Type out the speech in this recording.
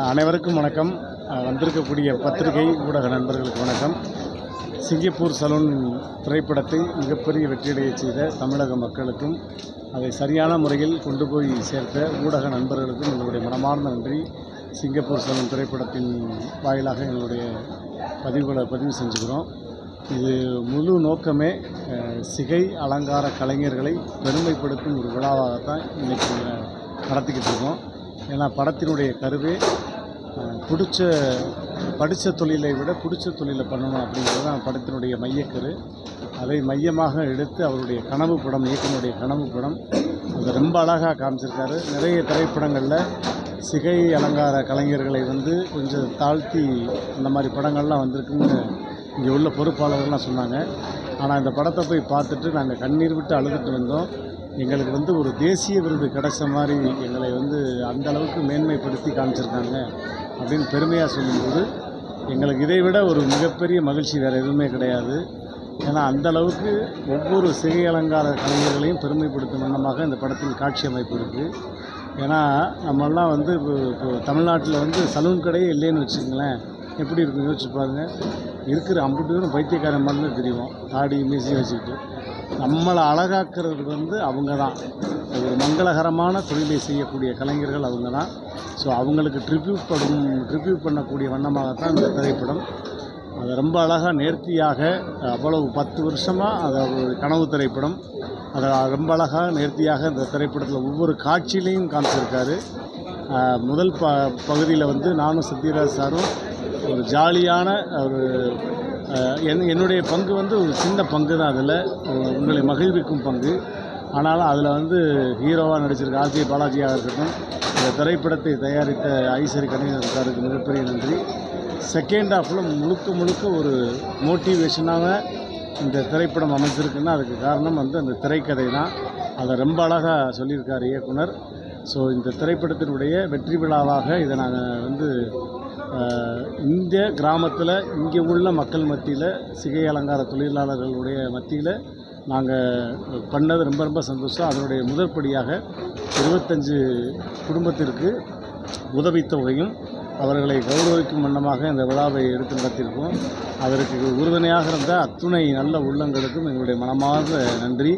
அனைவருக்கும் வணக்கம். வந்திருக்கக்கூடிய பத்திரிகை ஊடக நண்பர்களுக்கு வணக்கம். சிங்கப்பூர் சலூன் திரைப்படத்தை மிகப்பெரிய வெற்றியடைய செய்த தமிழக மக்களுக்கும் அதை சரியான முறையில் கொண்டு போய் சேர்த்த ஊடக நண்பர்களுக்கும் எங்களுடைய மனமார்ந்த நன்றி. சிங்கப்பூர் சலூன் திரைப்படத்தின் வாயிலாக எங்களுடைய பதிவுகளை பதிவு செஞ்சுக்கிறோம். இது முழு நோக்கமே சிகை அலங்கார கலைஞர்களை பெருமைப்படுத்தும் ஒரு விழாவாகத்தான் இன்றைக்கி நடத்திக்கிட்டு இருக்கோம். ஏன்னா படத்தினுடைய கருவே பிடிச்ச படித்த தொழிலை விட பிடிச்ச தொழிலை பண்ணணும் அப்படிங்கிறது தான் படத்தினுடைய மையக்கரு. அதை மையமாக எடுத்து அவருடைய கனவு படம் இயக்கனுடைய கனவு படம் அதை ரொம்ப அழகாக காமிச்சிருக்காரு. நிறைய திரைப்படங்களில் சிகை அலங்கார கலைஞர்களை வந்து கொஞ்சம் தாழ்த்தி அந்த மாதிரி படங்கள்லாம் வந்திருக்குன்னு இங்கே உள்ள பொறுப்பாளர்கள்லாம் சொன்னாங்க. ஆனால் இந்த படத்தை போய் பார்த்துட்டு நாங்கள் கண்ணீர் விட்டு அழுதுட்டு வந்தோம். எங்களுக்கு வந்து ஒரு தேசிய விருது கிடைச்ச மாதிரி எங்களை வந்து அந்த அளவுக்கு மேன்மைப்படுத்தி காமிச்சிருக்காங்க அப்படின்னு பெருமையாக சொல்லும்போது எங்களுக்கு இதை விட ஒரு மிகப்பெரிய மகிழ்ச்சி வேறு எதுவுமே கிடையாது. ஏன்னா அந்த அளவுக்கு ஒவ்வொரு சிகை அலங்கார கலைஞர்களையும் பெருமைப்படுத்தும் வண்ணமாக இந்த படத்தின் காட்சி அமைப்பு இருக்குது ஏன்னா நம்மெல்லாம் வந்து இப்போ இப்போ தமிழ்நாட்டில் வந்து சலூன் கடையே இல்லைன்னு வச்சுங்களேன் எப்படி இருக்கும் யோசிச்சு பாருங்கள் இருக்கிற அம்புட்டு பேரும் பைத்தியக்காரன் மாதிரி தான் தெரியும். தாடி மீசி வச்சுக்கிட்டு. நம்மளை அழகாக்குறது வந்து அவங்க தான் ஒரு மங்களகரமான தொழிலை செய்யக்கூடிய கலைஞர்கள் அவங்க தான் ஸோ அவங்களுக்கு ட்ரிபியூட் படும் ட்ரிபியூட் பண்ணக்கூடிய வண்ணமாகத்தான் இந்த திரைப்படம். அதை ரொம்ப அழகாக நேர்த்தியாக அவ்வளவு பத்து வருஷமாக அதை ஒரு கனவு திரைப்படம். அதை ரொம்ப அழகாக நேர்த்தியாக இந்த திரைப்படத்தில் ஒவ்வொரு காட்சியிலையும் காமிச்சிருக்காரு. முதல் ப பகுதியில் வந்து நானும் சத்யராஜ் சாரும் ஒரு ஜாலியான ஒரு என் என்னுடைய பங்கு வந்து ஒரு சின்ன பங்கு தான் அதில். உங்களை மகிழ்விக்கும் பங்கு. ஆனாலும் அதில் வந்து ஹீரோவாக நடிச்சிருக்க ஆர்ஜி பாலாஜியாக இருக்கட்டும் இந்த திரைப்படத்தை தயாரித்த ஐஸ்வரி கணேசன் சாருக்கு மிகப்பெரிய நன்றி. செகண்ட் ஹாஃபில் முழுக்க முழுக்க ஒரு மோட்டிவேஷனாக இந்த திரைப்படம் அமைஞ்சிருக்குன்னா அதுக்கு காரணம் வந்து அந்த திரைக்கதை தான். அதை ரொம்ப அழகாக சொல்லியிருக்கார் இயக்குனர். ஸோ இந்த திரைப்படத்தினுடைய வெற்றி விழாவாக இதை நாங்கள் வந்து இந்த கிராமத்தில் இங்கே உள்ள மக்கள் மத்தியில் சிகை அலங்கார தொழிலாளர்களுடைய மத்தியில் நாங்கள் பண்ணது ரொம்ப ரொம்ப சந்தோஷம். அதனுடைய முதற்படியாக இருபத்தஞ்சு குடும்பத்திற்கு உதவித்தொகையும் அவர்களை கௌரவிக்கும் வண்ணமாக இந்த விழாவை எடுத்து நடத்தியிருக்கோம். அதற்கு உறுதுணையாக இருந்த அத்துணை நல்ல உள்ளங்களுக்கும் எங்களுடைய மனமார்ந்த நன்றி.